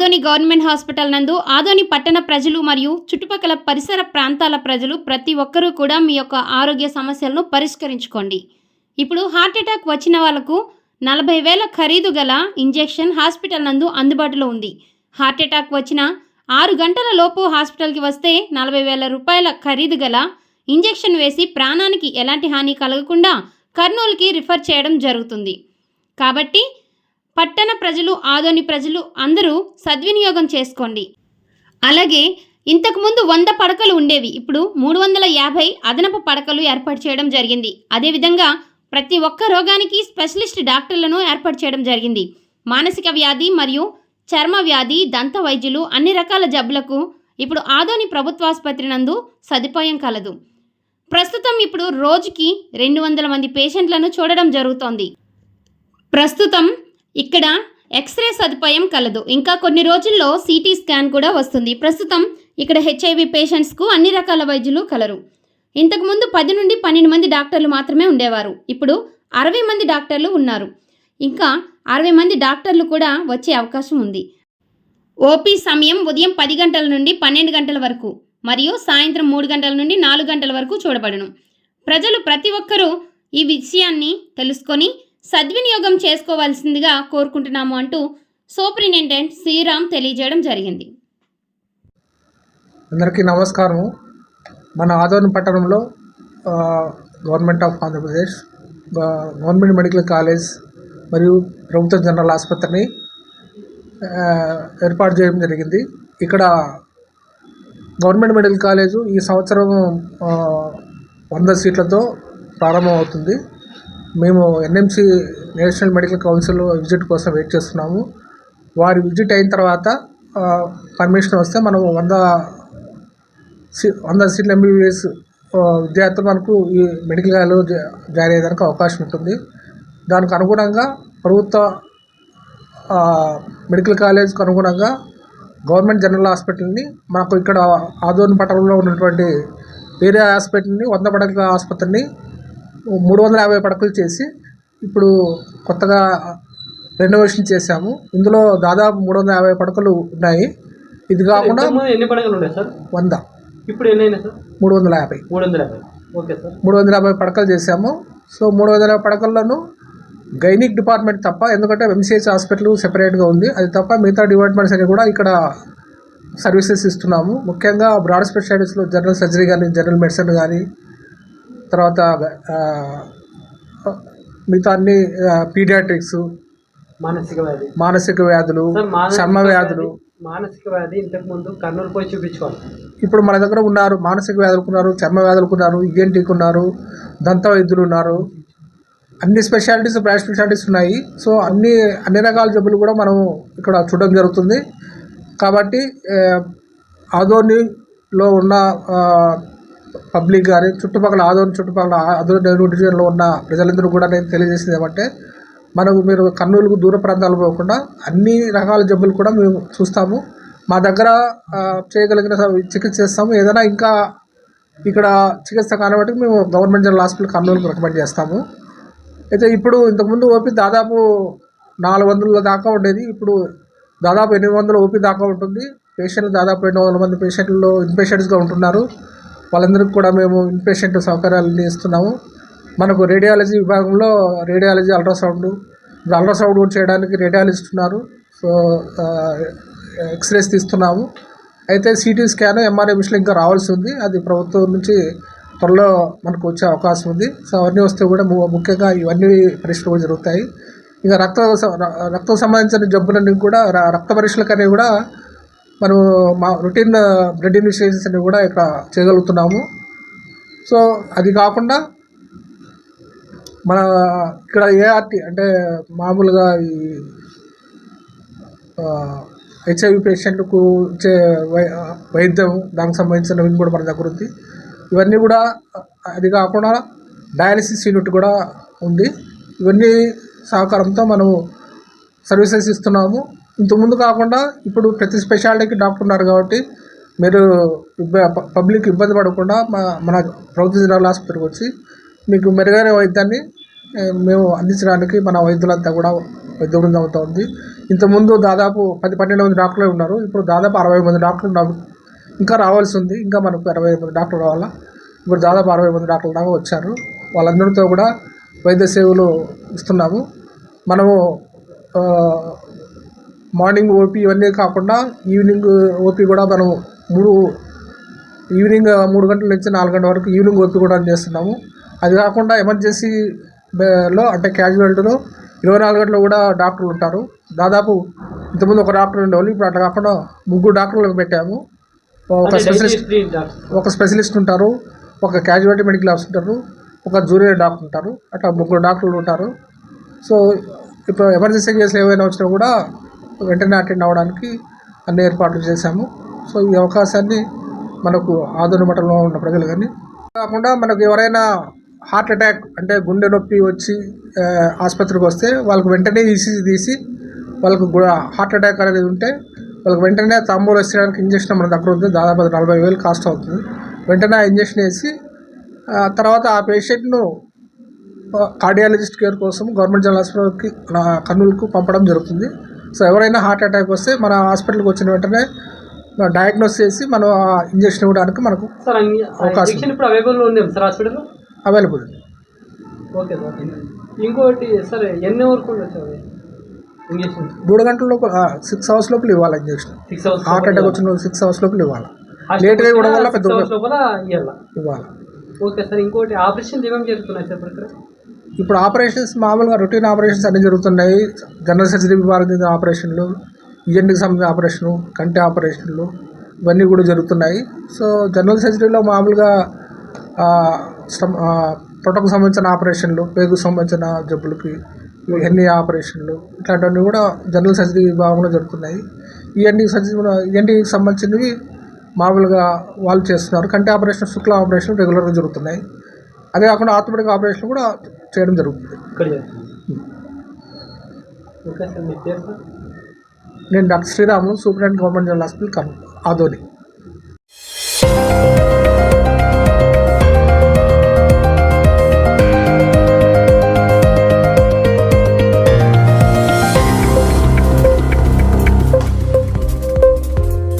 Adoni government hospital నందు ఆదోని పట్టణ ప్రజలు మరియు చుట్టుపక్కల పరిసర ప్రాంతాల ప్రజలు ప్రతి ఒక్కరూ కూడా మీ యొక్క ఆరోగ్య సమస్యలను పరిష్కరించుకోండి. ఇప్పుడు హార్ట్ అటాక్ వచ్చిన వాళ్ళకు నలభై వేల ఖరీదు గల ఇంజెక్షన్ హాస్పిటల్ నందు అందుబాటులో ఉంది. హార్ట్ అటాక్ వచ్చిన ఆరు గంటల లోపు హాస్పిటల్కి వస్తే నలభై వేల రూపాయల ఖరీదు గల ఇంజెక్షన్ వేసి ప్రాణానికి ఎలాంటి హాని కలగకుండా కర్నూలుకి రిఫర్ చేయడం జరుగుతుంది. కాబట్టి పట్టణ ప్రజలు ఆదోని ప్రజలు అందరూ సద్వినియోగం చేసుకోండి. అలాగే ఇంతకుముందు వంద పడకలు ఉండేవి. ఇప్పుడు మూడు వందల యాభై అదనపు పడకలు ఏర్పాటు చేయడం జరిగింది. అదేవిధంగా ప్రతి ఒక్క రోగానికి స్పెషలిస్ట్ డాక్టర్లను ఏర్పాటు చేయడం జరిగింది. మానసిక వ్యాధి మరియు చర్మ వ్యాధి దంత వైద్యులు అన్ని రకాల జబ్బులకు ఇప్పుడు ఆదోని ప్రభుత్వాసుపత్రి నందు సదుపాయం కలదు. ప్రస్తుతం ఇప్పుడు రోజుకి రెండు వందల మంది పేషెంట్లను చూడడం జరుగుతోంది. ప్రస్తుతం ఇక్కడ ఎక్స్రే సదుపాయం కలదు. ఇంకా కొన్ని రోజుల్లో సిటీ స్కాన్ కూడా వస్తుంది. ప్రస్తుతం ఇక్కడ హెచ్ఐవి పేషెంట్స్కు అన్ని రకాల వైద్యులు కలరు. ఇంతకుముందు పది నుండి పన్నెండు మంది డాక్టర్లు మాత్రమే ఉండేవారు. ఇప్పుడు అరవై మంది డాక్టర్లు ఉన్నారు. ఇంకా అరవై మంది డాక్టర్లు కూడా వచ్చే అవకాశం ఉంది. ఓపీ సమయం ఉదయం పది గంటల నుండి పన్నెండు గంటల వరకు మరియు సాయంత్రం మూడు గంటల నుండి నాలుగు గంటల వరకు చూడబడును. ప్రజలు ప్రతి ఒక్కరూ ఈ విషయాన్ని తెలుసుకొని సద్వినియోగం చేసుకోవాల్సిందిగా కోరుకుంటున్నాము అంటూ సూపరింటెండెంట్ శ్రీరామ్ తెలియజేయడం జరిగింది. అందరికీ నమస్కారము. మన ఆదోని పట్టణంలో గవర్నమెంట్ ఆఫ్ ఆంధ్రప్రదేశ్ గ- గవర్నమెంట్ మెడికల్ కాలేజ్ మరియు ప్రభుత్వ జనరల్ ఆసుపత్రిని ఏర్పాటు చేయడం జరిగింది. ఇక్కడ గవర్నమెంట్ మెడికల్ కాలేజు ఈ సంవత్సరం వంద సీట్లతో ప్రారంభమవుతుంది. మేము NMC national medical council visit కోసం వెయిట్ చేస్తున్నాము. వారి విజిట్ అయిన తర్వాత పర్మిషన్ వస్తే మనం వంద సీ- వంద సీట్ల ఎంబీబీఎస్ విద్యార్థులు మనకు ఈ మెడికల్ కాలేజ్లో జా- జాయిన్ అయ్యేదానికి అవకాశం ఉంటుంది. దానికి అనుగుణంగా ప్రభుత్వ మెడికల్ కాలేజ్కి అనుగుణంగా గవర్నమెంట్ జనరల్ హాస్పిటల్ని మనకు ఇక్కడ ఆదోని పట్టణంలో ఉన్నటువంటి వేరే హాస్పిటల్ని వంద పడకల ఆసుపత్రిని మూడు వందల యాభై పడకలు చేసి ఇప్పుడు కొత్తగా రెనోవేషన్ చేశాము. ఇందులో దాదాపు మూడు వందల యాభై పడకలు ఉన్నాయి. ఇది కాకుండా ఎన్ని పడగలు ఉన్నాయి సార్? వంద. ఇప్పుడు ఎన్ని అయినాయి సార్? మూడు వందల యాభై. మూడు వందల యాభై. Okay sir. మూడు వందల యాభై పడకలు చేశాము. సో మూడు వందల యాభై పడకల్లోనూ గైనిక్ డిపార్ట్మెంట్ తప్ప ఎందుకంటే ఎంసీహెచ్ హాస్పిటల్ సెపరేట్గా ఉంది. అది తప్ప మిగతా డిపార్ట్మెంట్స్ అన్ని కూడా ఇక్కడ సర్వీసెస్ ఇస్తున్నాము. ముఖ్యంగా బ్రాడ్ స్పెషాలిటీస్లో జనరల్ సర్జరీ కానీ జనరల్ మెడిసిన్ కానీ తర్వాత మిగతా అన్ని పీడియాట్రిక్స్ మానసిక వ్యాధి మానసిక వ్యాధులు చర్మ వ్యాధులు వ్యాధి- మానసిక వ్యాధి ఇంతకు ముందు కర్నూలు పోయి చూపించుకోవాలి. ఇప్పుడు మన దగ్గర ఉన్నారు మానసిక వ్యాధులకు ఉన్నారు చర్మ వ్యాధులకు ఉన్నారు ఈఎన్టీకి ఉన్నారు దంత వైద్యులు ఉన్నారు. అన్ని స్పెషాలిటీస్ బ్రాడ్ స్పెషాలిటీస్ ఉన్నాయి. సో అన్ని అన్ని రకాల జబ్బులు కూడా మనం ఇక్కడ చూడడం జరుగుతుంది. కాబట్టి ఆ, ఆదోనిలో ఉన్న పబ్లిక్ కానీ చుట్టుపక్కల ఆదోని చుట్టుపక్కల ఆదోని డివిజన్లో ఉన్న ప్రజలందరూ కూడా నేను తెలియజేసేది ఏమంటే మనకు మీరు కర్నూలుకు దూర ప్రాంతాలు పోకుండా అన్ని రకాల జబ్బులు కూడా మేము చూస్తాము. మా దగ్గర చేయగలిగిన చికిత్స చేస్తాము. ఏదైనా ఇంకా ఇక్కడ చికిత్స కానిబట్టి మేము గవర్నమెంట్ జనరల్ హాస్పిటల్ కర్నూలుకు రికమెండ్ చేస్తాము. అయితే ఇప్పుడు ఇంతకుముందు ఓపీ దాదాపు నాలుగు వందల దాకా ఉండేది. ఇప్పుడు దాదాపు ఎనిమిది వందల ఓపీ దాకా ఉంటుంది. పేషెంట్లు దాదాపు రెండు వందల మంది పేషెంట్లు ఇన్పేషెంట్స్గా ఉంటున్నారు. వాళ్ళందరికీ కూడా మేము ఇన్పేషెంట్ సౌకర్యాలు ఇస్తున్నాము మనకు రేడియాలజీ విభాగంలో రేడియాలజీ అల్ట్రాసౌండ్ అల్ట్రాసౌండ్ కూడా చేయడానికి రేడియాలజిస్ట్ ఉన్నారు. సో ఎక్స్రేస్ తీస్తున్నాము. అయితే సిటీ స్కాన్ ఎంఆర్ఐ మిషన్ ఇంకా రావాల్సి ఉంది. అది ప్రభుత్వం నుంచి త్వరలో మనకు వచ్చే అవకాశం ఉంది. సో అవన్నీ వస్తే కూడా ముఖ్యంగా ఇవన్నీ పరీక్షలు కూడా జరుగుతాయి. ఇంకా రక్త రక్తం సంబంధించిన జబ్బులన్నీ కూడా రక్త పరీక్షలకు అనేవి కూడా మనం మా రొటీన్ బ్లడ్ ఇన్వెస్టిగేషన్స్ అన్ని కూడా ఇక్కడ చేయగలుగుతున్నాము. సో అది కాకుండా మన ఇక్కడ ఏఆర్టీ అంటే మామూలుగా ఈ హెచ్ఐవి పేషెంట్లకు ఇచ్చే వై వైద్యం దానికి సంబంధించినవి కూడా మన దగ్గర ఉంది. ఇవన్నీ కూడా అది కాకుండా డయాలసిస్ యూనిట్ కూడా ఉంది. ఇవన్నీ సహకారంతో మనము సర్వీసెస్ ఇస్తున్నాము. ఇంతకుముందు కాకుండా ఇప్పుడు ప్రతి స్పెషాలిటీకి డాక్టర్ ఉన్నారు కాబట్టి మీరు ఇబ్బ పబ్లిక్ ఇబ్బంది పడకుండా మా మన ప్రభుత్వ జనరల్ ఆసుపత్రికి వచ్చి మీకు మెరుగైన వైద్యాన్ని మేము అందించడానికి మన వైద్యులంతా కూడా వైద్య బృందం అవుతూ ఉంది. ఇంతకుముందు దాదాపు పది పన్నెండు మంది డాక్టర్లు ఉన్నారు. ఇప్పుడు దాదాపు అరవై మంది డాక్టర్లు ఇంకా రావాల్సి ఉంది. ఇంకా మనకు అరవై మంది డాక్టర్లు రావాలా? ఇప్పుడు దాదాపు అరవై మంది డాక్టర్లు దాకా వచ్చారు. వాళ్ళందరితో కూడా వైద్య సేవలు ఇస్తున్నాము. మనము మార్నింగ్ ఓపీ ఇవన్నీ కాకుండా ఈవినింగ్ ఓపీ కూడా మనం మూడు ఈవినింగ్ మూడు గంటల నుంచి నాలుగు గంటల వరకు ఈవినింగ్ ఓపీ కూడా చేస్తున్నాము. అది కాకుండా ఎమర్జెన్సీ లో అంటే క్యాజువాలిటీలో ఇరవై నాలుగు గంటలు కూడా డాక్టర్లు ఉంటారు. దాదాపు ఇంతకుముందు ఒక డాక్టర్ ఉండేవాళ్ళు ఇప్పుడు అట్లా కాకుండా ముగ్గురు డాక్టర్లకు పెట్టాము. ఒక స్పెషలిస్ట్ ఒక స్పెషలిస్ట్ ఉంటారు ఒక క్యాజువాలిటీ మెడికల్ ఆఫీసర్ ఉంటారు ఒక జూనియర్ డాక్టర్ ఉంటారు అట్లా ముగ్గురు డాక్టర్లు ఉంటారు. సో ఇప్పుడు ఎమర్జెన్సీ కేసులు ఏవైనా వచ్చినా కూడా వెంటనే అటెండ్ అవ్వడానికి అన్ని ఏర్పాట్లు చేశాము. సో ఈ అవకాశాన్ని మనకు ఆదోని మఠంలో ఉన్న ప్రజలు కానీ కాకుండా మనకు ఎవరైనా హార్ట్ అటాక్ అంటే గుండె నొప్పి వచ్చి ఆసుపత్రికి వస్తే వాళ్ళకు వెంటనే ఈసీజీ తీసి వాళ్ళకు హార్ట్ అటాక్ అనేది ఉంటే వాళ్ళకి వెంటనే తాంబూలు వేసేయడానికి ఇంజక్షన్ మన దగ్గర ఉంది. దాదాపు నలభై వేలు కాస్ట్ అవుతుంది. వెంటనే ఆ ఇంజక్షన్ వేసి తర్వాత ఆ పేషెంట్ను కార్డియాలజిస్ట్ కేర్ కోసం గవర్నమెంట్ జనరల్ హాస్పిటల్కి మన కర్నూలుకు పంపడం జరుగుతుంది. సో ఎవరైనా హార్ట్ అటాక్ వస్తే మన హాస్పిటల్కి వచ్చిన వెంటనే డయాగ్నోస్ చేసి మనం ఇంజక్షన్ ఇవ్వడానికి మనకు అవకాశం. ఇప్పుడు అవైలబుల్ ఉంది సార్ హాస్పిటల్లో? అవైలబుల్ ఓకే సార్ ఇంకోటి సార్ ఎన్ని వరకు ఉండొచ్చు ఇంజక్షన్? మూడు గంటల లోపల సిక్స్ అవర్స్ లోపల ఇవ్వాలి injection six hours heart attack వచ్చిన సిక్స్ అవర్స్ లోపల ఇవ్వాలి. లేట్గా ఇవ్వడం వల్ల పెద్ద. లోపల ఇవ్వాలి. ఓకే సార్ ఇంకోటి ఆపరేషన్ ఏమేమి జరుగుతున్నాయి సార్ ఇక్కడ? ఇప్పుడు ఆపరేషన్స్ మామూలుగా రొటీన్ ఆపరేషన్స్ అన్నీ జరుగుతున్నాయి. జనరల్ సర్జరీ విభాగం ఆపరేషన్లు ఇఎన్టీకి సంబంధించిన ఆపరేషను కంటి ఆపరేషన్లు ఇవన్నీ కూడా జరుగుతున్నాయి. సో జనరల్ సర్జరీలో మామూలుగా పొట్టకు సంబంధించిన ఆపరేషన్లు పేగుకు సంబంధించిన జబ్బులకి ఇవన్నీ ఆపరేషన్లు ఇట్లాంటివన్నీ కూడా జనరల్ సర్జరీ విభాగంలో జరుగుతున్నాయి. ఇవన్నీ సర్జరీ ఇవన్నీకి సంబంధించినవి మామూలుగా వాళ్ళు చేస్తున్నారు. కంటి ఆపరేషన్ శుక్ల ఆపరేషన్ రెగ్యులర్గా జరుగుతున్నాయి. అదే కాకుండా ఆర్థోపెడిక్ ఆపరేషన్ కూడా చేయడం జరుగుతుంది. నేను doctor Sriramulu superintendent government general hospital Kurnool Adoni.